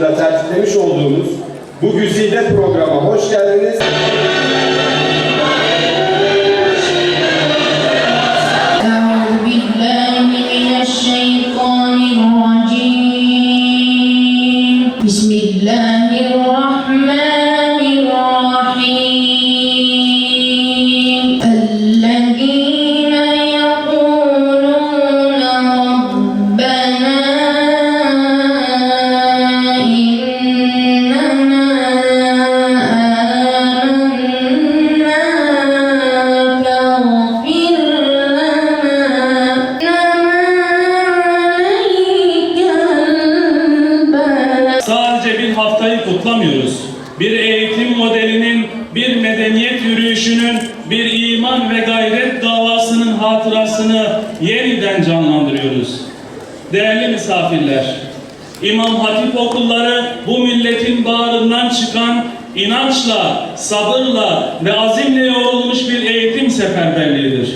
başlığında tertiplemiş olduğumuz bu güzide programa hoş geldiniz. Misafirler, İmam Hatip okulları bu milletin bağrından çıkan inançla, sabırla ve azimle yoğrulmuş bir eğitim seferberliğidir.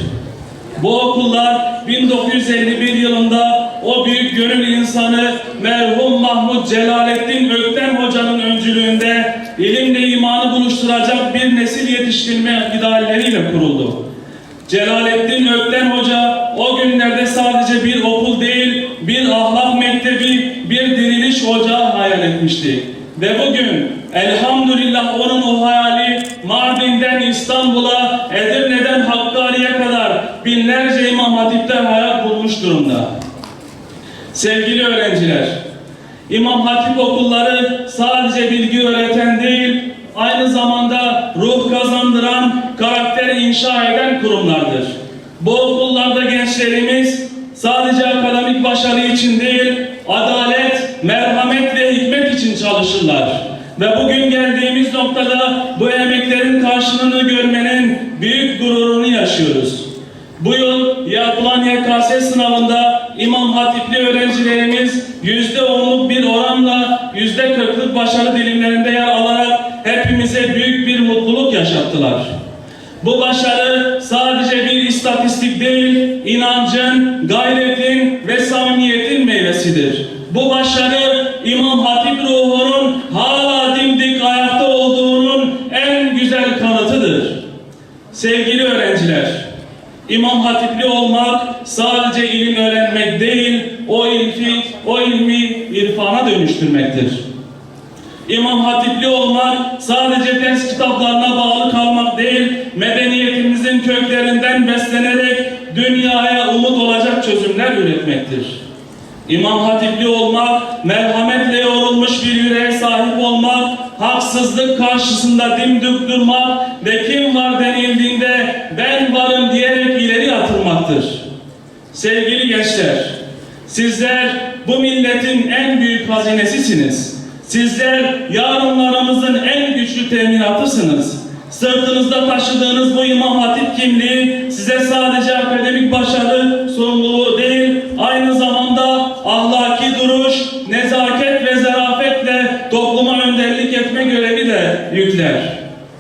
Bu okullar 1951 yılında o büyük gönül insanı merhum Mahmut Celalettin Ökten Hoca'nın öncülüğünde ilimle imanı buluşturacak bir nesil yetiştirme idealleriyle kuruldu. Celalettin Ökten Hoca o günlerde sadece bir okul değil, bir ahlak mektebi, bir diriliş ocağı hayal etmişti. Ve bugün elhamdülillah onun o hayali Mardin'den İstanbul'a, Edirne'den Hakkari'ye kadar binlerce İmam Hatip'te hayat bulmuş durumda. Sevgili öğrenciler, İmam Hatip okulları sadece bilgi öğreten değil, aynı zamanda ruh kazandıran, karakter inşa eden kurumlardır. Bu okullarda gençlerimiz sadece akademik başarı için değil, adalet, merhamet ve hikmet için çalışırlar. Ve bugün geldiğimiz noktada bu emeklerin karşılığını görmenin büyük gururunu yaşıyoruz. Bu yıl yapılan YKS sınavında İmam Hatipli öğrencilerimiz yüzde onluk bir oranla yüzde kırklık başarı dilimlerinde yer alarak hepimize büyük bir mutluluk yaşattılar. Bu başarı sadece bir istatistik değil, inancın, gayretin ve samimiyetin meyvesidir. Bu başarı İmam Hatip ruhunun hala dimdik ayakta olduğunun en güzel kanıtıdır. Sevgili öğrenciler, İmam Hatipli olmak sadece ilim öğrenmek değil, o ilmi, o ilmi irfana dönüştürmektir. İmam Hatipli olmak sadece ders kitaplarına bağlı kalmak değil, medeniyetimizin köklerinden beslenerek dünyaya umut olacak çözümler üretmektir. İmam Hatipli olmak, merhametle yoğrulmuş bir yüreğe sahip olmak, haksızlık karşısında dimdik durmak ve kim var denildiğinde ben varım diyerek ileri atılmaktır. Sevgili gençler, sizler bu milletin en büyük hazinesisiniz. Sizler yarınlarımızın en güçlü teminatısınız. Sırtınızda taşıdığınız bu İmam Hatip kimliği size sadece akademik başarı sorumluluğu değil, aynı zamanda ahlaki duruş, nezaket ve zarafetle topluma önderlik etme görevi de yükler.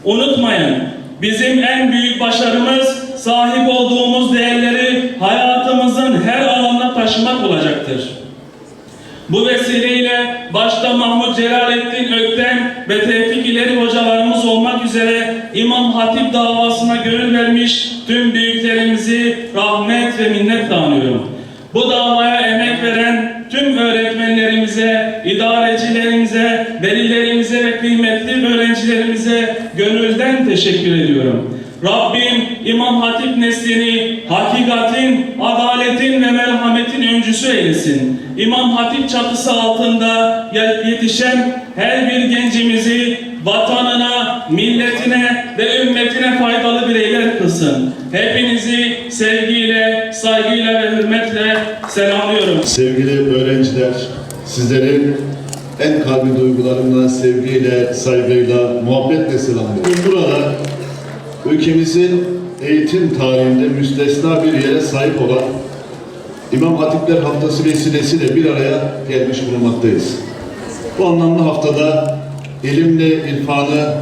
Unutmayın, bizim en büyük başarımız sahip olduğumuz değerleri hayatımızın her alanına taşımak olacaktır. Bu vesileyle başta Mahmut Celalettin Ökten ve Tevfik İleri hocalarımız olmak üzere İmam Hatip davasına gönül vermiş tüm büyüklerimizi rahmet ve minnetle anıyorum. Bu davaya emek veren tüm öğretmenlerimize, idarecilerimize, velilerimize ve kıymetli öğrencilerimize gönülden teşekkür ediyorum. Rabbim İmam Hatip neslini hakikatin, adaletin ve merhametin öncüsü eylesin. İmam Hatip çatısı altında yetişen her bir gencimizi vatanına, milletine ve ümmetine faydalı bireyler kılsın. Hepinizi sevgiyle, saygıyla. Sevgili öğrenciler, sizlerin en kalbi duygularımla, sevgiyle, saygıyla, muhabbetle selamlıyorum. Burada ülkemizin eğitim tarihinde müstesna bir yere sahip olan İmam Hatipler Haftası vesilesiyle bir araya gelmiş bulunmaktayız. Bu anlamlı haftada ilimle irfanı,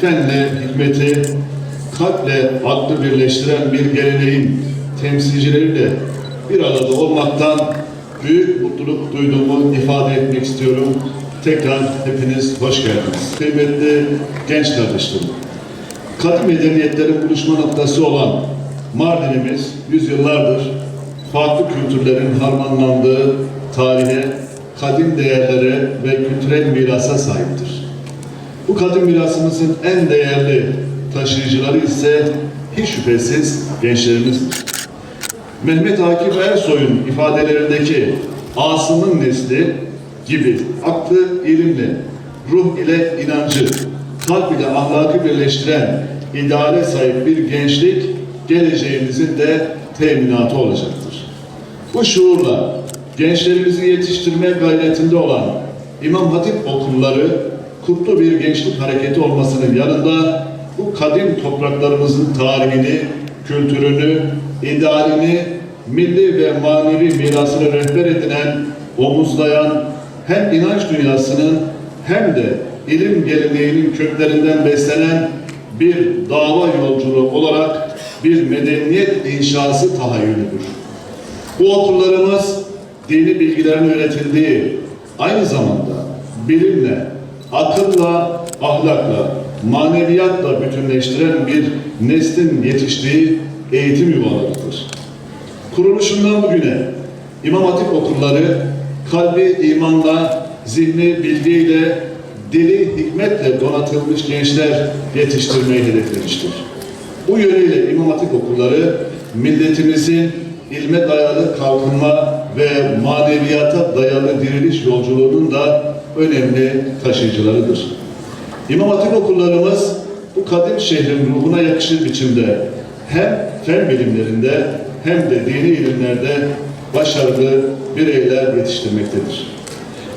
fenle hikmeti, kalple aklı birleştiren bir geleneğin temsilcileriyle bir arada olmaktan büyük mutluluk duyduğumu ifade etmek istiyorum. tekrar hepiniz hoş geldiniz. Kıymetli genç kardeşlerim, kadim medeniyetlerin buluşma noktası olan Mardin'imiz yüzyıllardır farklı kültürlerin harmanlandığı tarihe, kadim değerlere ve kültürel mirasa sahiptir. Bu kadim mirasımızın en değerli taşıyıcıları ise hiç şüphesiz gençlerimizdir. Mehmet Akif Ersoy'un ifadelerindeki asının nesli gibi aklı ilimle, ruh ile inancı, kalp ile ahlakı birleştiren ideale sahip bir gençlik geleceğimizin de teminatı olacaktır. Bu şuurla gençlerimizi yetiştirme gayretinde olan İmam Hatip okulları kutlu bir gençlik hareketi olmasının yanında bu kadim topraklarımızın tarihini, kültürünü, idealini, milli ve manevi mirasını rehber edinen, omuzlayan hem inanç dünyasının hem de ilim geleneğinin köklerinden beslenen bir dava yolculuğu olarak bir medeniyet inşası tahayyülüdür. Bu okullarımız dini bilgilerin öğretildiği, aynı zamanda bilimle, akılla, ahlakla, maneviyatla bütünleştiren bir neslin yetiştiği eğitim yuvalarıdır. Kuruluşundan bugüne İmam Hatip okulları kalbi imanla, zihni bilgiyle, dili hikmetle donatılmış gençler yetiştirmeyi hedeflemiştir. Bu yönüyle İmam Hatip okulları milletimizin ilme dayalı kalkınma ve maneviyata dayalı diriliş yolculuğunun da önemli taşıyıcılarıdır. İmam Hatip okullarımız bu kadim şehrin ruhuna yakışır biçimde hem fen bilimlerinde hem de dini ilimlerde başarılı bireyler yetiştirmektedir.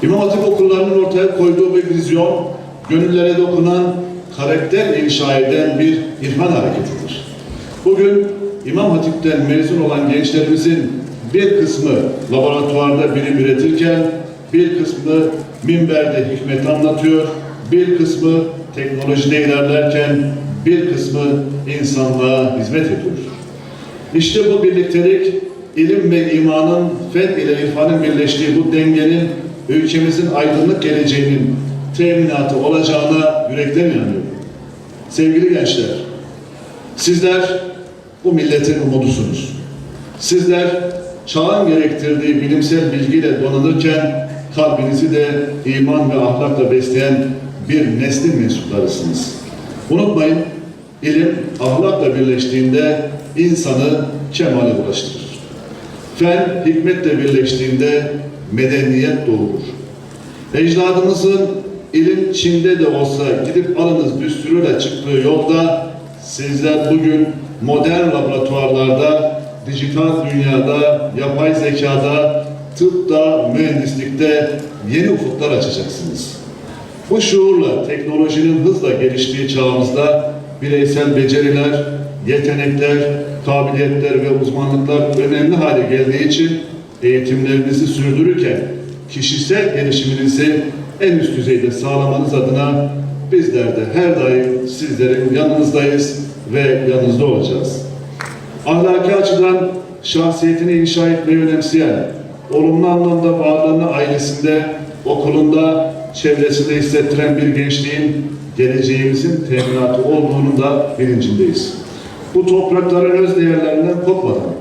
İmam Hatip okullarının ortaya koyduğu bir vizyon, gönüllere dokunan, karakter inşa eden bir irfan hareketidir. Bugün İmam Hatip'ten mezun olan gençlerimizin bir kısmı laboratuvarda bilim üretirken, bir kısmı minberde hikmet anlatıyor, bir kısmı teknolojide ilerlerken, bir kısmı insanlığa hizmet ediyor. İşte bu birliktelik, ilim ve imanın, fen ile irfanın birleştiği bu dengenin ülkemizin aydınlık geleceğinin teminatı olacağına yürekten inanıyorum. Sevgili gençler, sizler bu milletin umudusunuz. Sizler çağın gerektirdiği bilimsel bilgiyle donanırken kalbinizi de iman ve ahlakla besleyen bir neslin mensuplarısınız. Unutmayın, ilim ahlakla birleştiğinde insanı kemale ulaştırır. Fen hikmetle birleştiğinde medeniyet doğurur. Ecdadımızın ilim Çin'de de olsa gidip alınız düsturuyla çıktığı yolda sizler bugün modern laboratuvarlarda, dijital dünyada, yapay zekada, tıpta, mühendislikte yeni ufuklar açacaksınız. Bu şuurla teknolojinin hızla geliştiği çağımızda bireysel beceriler, yetenekler, kabiliyetler ve uzmanlıklar önemli hale geldiği için eğitimlerinizi sürdürürken kişisel gelişiminizi en üst düzeyde sağlamanız adına bizler de her daim sizlerin yanınızdayız ve yanınızda olacağız. Ahlaki açıdan şahsiyetini inşa etmeyi önemseyen, olumlu anlamda varlığını ailesinde, okulunda, çevresinde hissettiren bir gençliğin geleceğimizin teminatı olduğunun da bilincindeyiz. Bu toprakların öz değerlerinden kopmadan,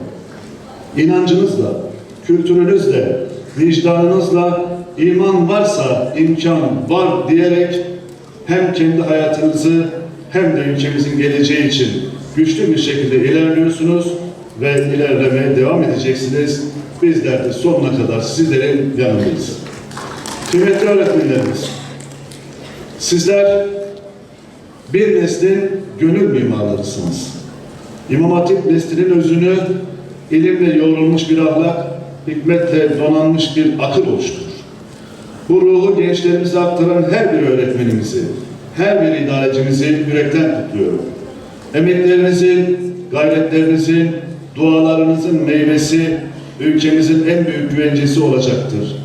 inancınızla, kültürünüzle, vicdanınızla iman varsa imkan var diyerek hem kendi hayatınızı hem de ülkemizin geleceği için güçlü bir şekilde ilerliyorsunuz ve ilerlemeye devam edeceksiniz. Bizler de sonuna kadar sizlerin yanındayız. Kıymetli öğretmenlerimiz, sizler bir neslin gönül mimarlarısınız. İmam Hatip neslinin özünü ilimle yoğrulmuş bir ahlak, hikmetle donanmış bir akıl oluşturur. Bu ruhu gençlerimize aktaran her bir öğretmenimizi, her bir idarecimizi yürekten kutluyorum. Emeklerinizin, gayretlerinizin, dualarınızın meyvesi ülkemizin en büyük güvencesi olacaktır.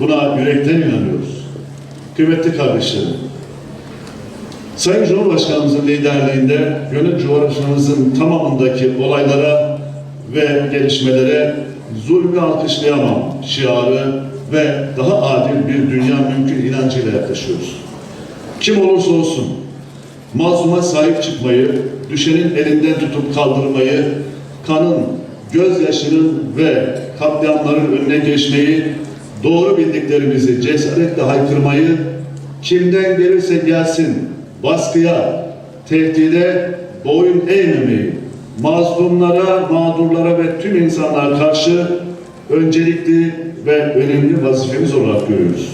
Buna yürekten inanıyoruz. Kıymetli kardeşlerim, Sayın Cumhurbaşkanımızın liderliğinde gönül coğrafyamızın tamamındaki olaylara ve gelişmelere zulmü alkışlayamam şiarı ve daha adil bir dünya mümkün inancıyla yaklaşıyoruz. Kim olursa olsun mazluma sahip çıkmayı, düşenin elinden tutup kaldırmayı, kanın, gözyaşının ve katliamların önüne geçmeyi, doğru bildiklerimizi cesaretle haykırmayı, kimden gelirse gelsin baskıya, tehdide boyun eğmemeyi, mazlumlara, mağdurlara ve tüm insanlara karşı öncelikli ve önemli vazifemiz olarak görüyoruz.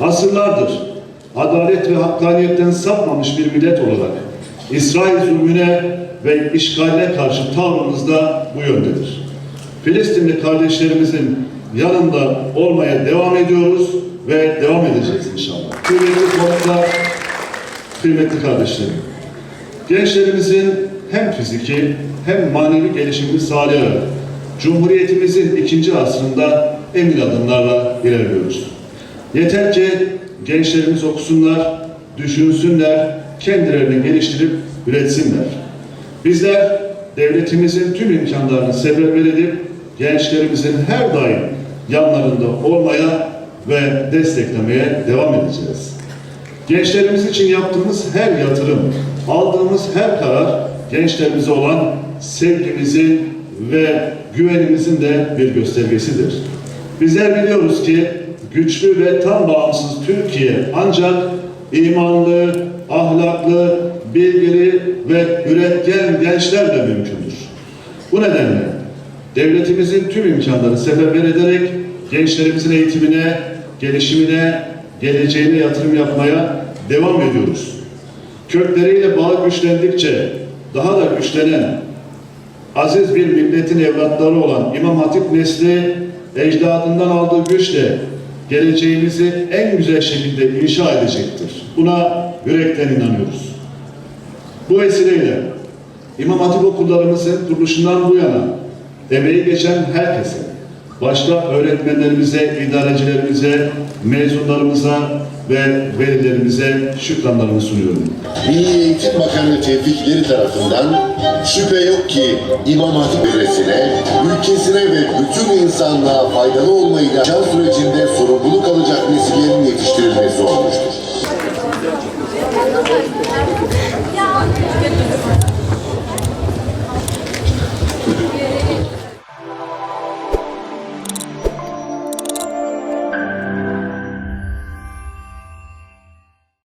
Asırlardır adalet ve hakkaniyetten sapmamış bir millet olarak İsrail zulmüne ve işgaline karşı tavrımız da bu yöndedir. Filistinli kardeşlerimizin yanında olmaya devam ediyoruz ve devam edeceğiz inşallah. Kıymetli kardeşlerim, gençlerimizin hem fiziki hem manevi gelişimini sağlayarak Cumhuriyetimizin ikinci asrında emin adımlarla ilerliyoruz. Yeter ki gençlerimiz okusunlar, düşünsünler, kendilerini geliştirip üretsinler. Bizler devletimizin tüm imkanlarını seferber edip gençlerimizin her daim yanlarında olmaya ve desteklemeye devam edeceğiz. Gençlerimiz için yaptığımız her yatırım, aldığımız her karar gençlerimize olan sevgimizin ve güvenimizin de bir göstergesidir. Bizler biliyoruz ki güçlü ve tam bağımsız Türkiye ancak imanlı, ahlaklı, bilgili ve üretken gençlerle mümkündür. Bu nedenle devletimizin tüm imkanlarını seferber ederek gençlerimizin eğitimine, gelişimine, geleceğine yatırım yapmaya devam ediyoruz. Kökleriyle bağı güçlendikçe daha da güçlenen aziz bir milletin evlatları olan İmam Hatip nesli ecdadından aldığı güçle geleceğimizi en güzel şekilde inşa edecektir. Buna yürekten inanıyoruz. Bu vesileyle İmam Hatip okullarımızın kuruluşundan bu yana emeği geçen herkese, başta öğretmenlerimize, idarecilerimize, mezunlarımıza ve velilerimize şükranlarımı sunuyorum. Milli Eğitim Bakanı Tevfik Geri tarafından şüphe yok ki İmam Hatip Medresesi'ne, ülkesine ve bütün insanlığa faydalı olmayı yaşam sürecinde sorumluluk alacak nesillerin yetiştirilmesi olmuştur.